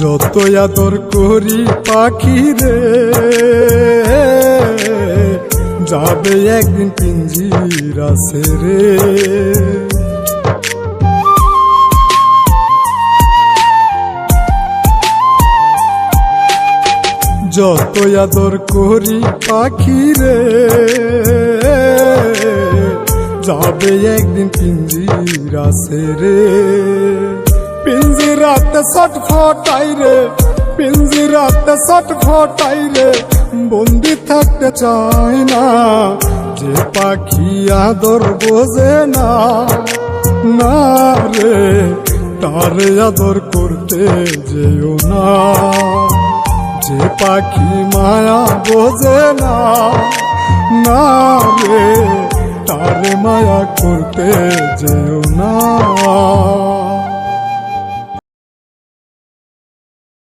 যত আদর করি পাখি রে, যাবে একদিন পিঞ্জিরা রে। যত আদর করি পাখি রে, যাবে একদিন পিঞ্জিরা রে। পিঞ্জিরাতে ছট ফটাই রে, পিঞ্জিরাতে ছট ফটাই রে, বন্দি থাকতে চাই না, যে পাখি আদর বোঝে না না রে, তার আদর করতে যেও না। যে পাখি মায়া বোঝে না না রে, তার মায়া করতে যেও না।